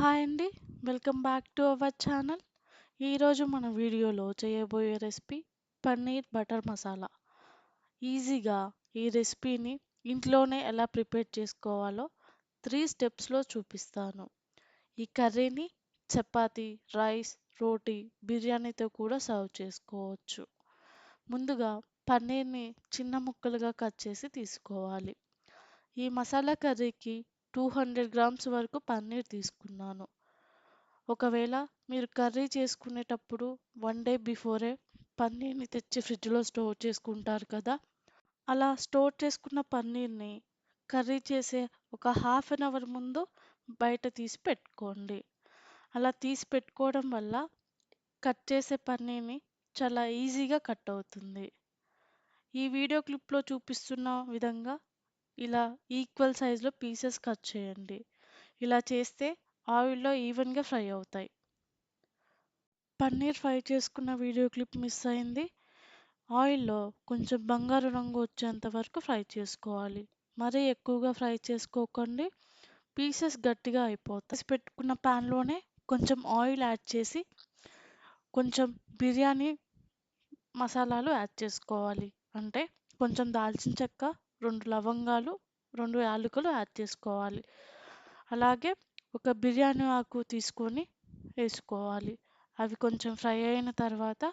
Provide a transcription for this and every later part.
Hi అండి. Welcome back to our channel. ఈరోజు మన వీడియోలో చేయబోయే రెసిపీ పన్నీర్ బటర్ మసాలా. ఈజీగా ఈ రెసిపీని ఇంట్లోనే ఎలా ప్రిపేర్ చేసుకోవాలో త్రీ స్టెప్స్లో చూపిస్తాను. ఈ కర్రీని చపాతి రైస్ రోటీ బిర్యానీతో కూడా సర్వ్ చేసుకోవచ్చు. ముందుగా పన్నీర్ని చిన్న ముక్కలుగా కట్ చేసి తీసుకోవాలి. ఈ మసాలా కర్రీకి టూ హండ్రెడ్ గ్రామ్స్ వరకు పన్నీర్ తీసుకున్నాను. ఒకవేళ మీరు కర్రీ చేసుకునేటప్పుడు వన్ డే బిఫోరే పన్నీర్ని తెచ్చి ఫ్రిడ్జ్లో స్టోర్ చేసుకుంటారు కదా అలా స్టోర్ చేసుకున్న పన్నీర్ని కర్రీ చేసే ఒక హాఫ్ అన్ అవర్ ముందు బయట తీసి పెట్టుకోండి. అలా తీసి పెట్టుకోవడం వల్ల కట్ చేసే పన్నీర్ని చాలా ఈజీగా కట్ అవుతుంది. ఈ వీడియో క్లిప్లో చూపిస్తున్న విధంగా ఇలా ఈక్వల్ సైజులో పీసెస్ కట్ చేయండి. ఇలా చేస్తే ఆయిల్లో ఈవెన్గా ఫ్రై అవుతాయి. పన్నీర్ ఫ్రై చేసుకున్న వీడియో క్లిప్ మిస్ అయింది. ఆయిల్లో కొంచెం బంగారు రంగు వచ్చేంత వరకు ఫ్రై చేసుకోవాలి. మరీ ఎక్కువగా ఫ్రై చేసుకోకండి. పీసెస్ గట్టిగా అయిపోతాయి. పెట్టుకున్న ప్యాన్లోనే కొంచెం ఆయిల్ యాడ్ చేసి కొంచెం బిర్యానీ మసాలాలు యాడ్ చేసుకోవాలి. అంటే కొంచెం దాల్చిన చెక్క రెండు లవంగాలు రెండు యాలకులు యాడ్ చేసుకోవాలి. అలాగే ఒక బిర్యానీ ఆకు తీసుకొని వేసుకోవాలి. అవి కొంచెం ఫ్రై అయిన తర్వాత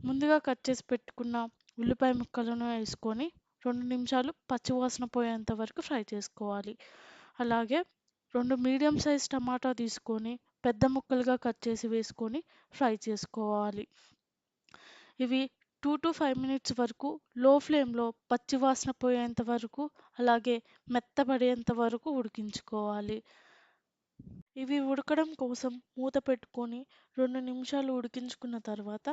ముందుగా కట్ చేసి పెట్టుకున్న ఉల్లిపాయ ముక్కలను వేసుకొని రెండు నిమిషాలు పచ్చివాసన పోయేంత వరకు ఫ్రై చేసుకోవాలి. అలాగే రెండు మీడియం సైజ్ టమాటా తీసుకొని పెద్ద ముక్కలుగా కట్ చేసి వేసుకొని ఫ్రై చేసుకోవాలి. ఇవి టూ టు ఫైవ్ మినిట్స్ వరకు లో ఫ్లేమ్లో పచ్చివాసన పోయేంత వరకు అలాగే మెత్తబడేంత వరకు ఉడికించుకోవాలి. ఇవి ఉడకడం కోసం మూత పెట్టుకొని రెండు నిమిషాలు ఉడికించుకున్న తర్వాత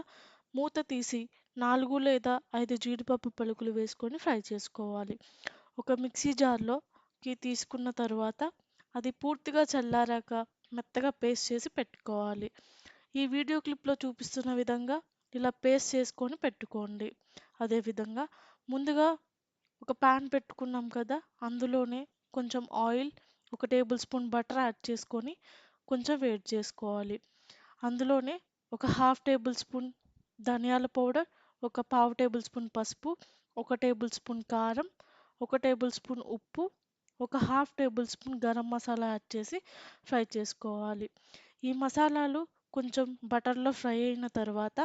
మూత తీసి నాలుగు లేదా ఐదు జీడిపప్పు పలుకులు వేసుకొని ఫ్రై చేసుకోవాలి. ఒక మిక్సీ జార్లోకి తీసుకున్న తర్వాత అది పూర్తిగా చల్లారాక మెత్తగా పేస్ట్ చేసి పెట్టుకోవాలి. ఈ వీడియో క్లిప్లో చూపిస్తున్న విధంగా ఇలా పేస్ట్ చేసుకొని పెట్టుకోండి. అదేవిధంగా ముందుగా ఒక ప్యాన్ పెట్టుకున్నాం కదా అందులోనే కొంచెం ఆయిల్ ఒక టేబుల్ స్పూన్ బటర్ యాడ్ చేసుకొని కొంచెం వేడి చేసుకోవాలి. అందులోనే ఒక హాఫ్ టేబుల్ స్పూన్ ధనియాల పౌడర్ ఒక పావు టేబుల్ స్పూన్ పసుపు ఒక టేబుల్ స్పూన్ కారం ఒక టేబుల్ స్పూన్ ఉప్పు ఒక half table spoon garam masala add చేసి ఫ్రై చేసుకోవాలి. ఈ మసాలాలు కొంచెం బటర్లో ఫ్రై అయిన తర్వాత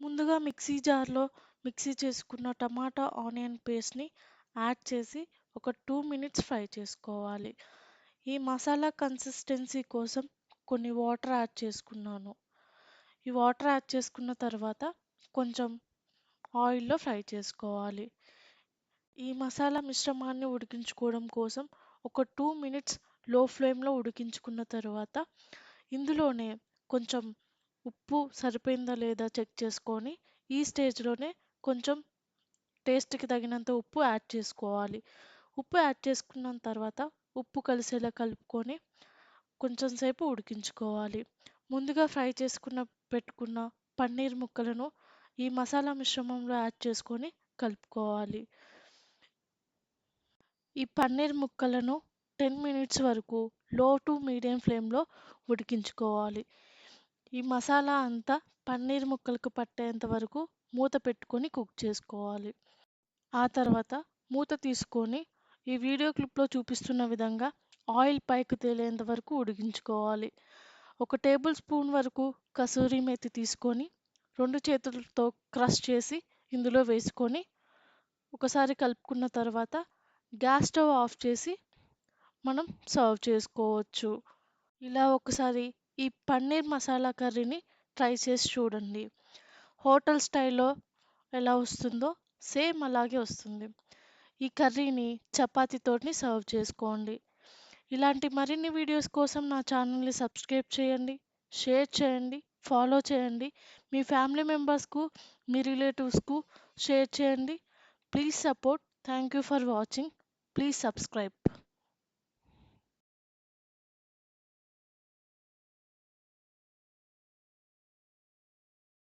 ముందుగా మిక్సీ జార్లో మిక్సీ చేసుకున్న టమాటా ఆనియన్ పేస్ట్ని యాడ్ చేసి ఒక టూ మినిట్స్ ఫ్రై చేసుకోవాలి. ఈ మసాలా కన్సిస్టెన్సీ కోసం కొన్ని వాటర్ యాడ్ చేసుకున్నాను. ఈ వాటర్ యాడ్ చేసుకున్న తర్వాత కొంచెం ఆయిల్లో ఫ్రై చేసుకోవాలి. ఈ మసాలా మిశ్రమాన్ని ఉడికించుకోవడం కోసం ఒక టూ మినిట్స్లో ఫ్లేమ్లో ఉడికించుకున్న తర్వాత ఇందులోనే కొంచెం ఉప్పు సరిపోయిందా లేదా చెక్ చేసుకొని ఈ స్టేజ్లోనే కొంచెం టేస్ట్కి తగినంత ఉప్పు యాడ్ చేసుకోవాలి. ఉప్పు యాడ్ చేసుకున్న తర్వాత ఉప్పు కలిసేలా కలుపుకొని కొంచెం సేపు ఉడికించుకోవాలి. ముందుగా ఫ్రై చేసుకున్న పెట్టుకున్న పన్నీర్ ముక్కలను ఈ మసాలా మిశ్రమంలో యాడ్ చేసుకొని కలుపుకోవాలి. ఈ పన్నీర్ ముక్కలను టెన్ మినిట్స్ వరకు లో టు మీడియం ఫ్లేమ్లో ఉడికించుకోవాలి. ఈ మసాలా అంతా పన్నీర్ ముక్కలకు పట్టేంత వరకు మూత పెట్టుకొని కుక్ చేసుకోవాలి. ఆ తర్వాత మూత తీసుకొని ఈ వీడియో క్లిప్లో చూపిస్తున్న విధంగా ఆయిల్ పైకి తేలేంత వరకు ఉడికించుకోవాలి. ఒక టేబుల్ స్పూన్ వరకు కసూరి మేతి తీసుకొని రెండు చేతులతో క్రష్ చేసి ఇందులో వేసుకొని ఒకసారి కలుపుకున్న తర్వాత గ్యాస్ స్టవ్ ఆఫ్ చేసి మనం సర్వ్ చేసుకోవచ్చు. ఇలా ఒకసారి ఈ పన్నీర్ మసాలా కర్రీని ట్రై చేసి చూడండి. హోటల్ స్టైల్లో ఎలా వస్తుందో సేమ్ అలాగే వస్తుంది. ఈ కర్రీని చపాతీతోటి సర్వ్ చేసుకోండి. ఇలాంటి మరిన్ని వీడియోస్ కోసం నా ఛానల్ని సబ్స్క్రైబ్ చేయండి షేర్ చేయండి ఫాలో చేయండి. మీ ఫ్యామిలీ మెంబర్స్కు మీ రిలేటివ్స్కు షేర్ చేయండి. Please support. Thank you for watching. Please subscribe.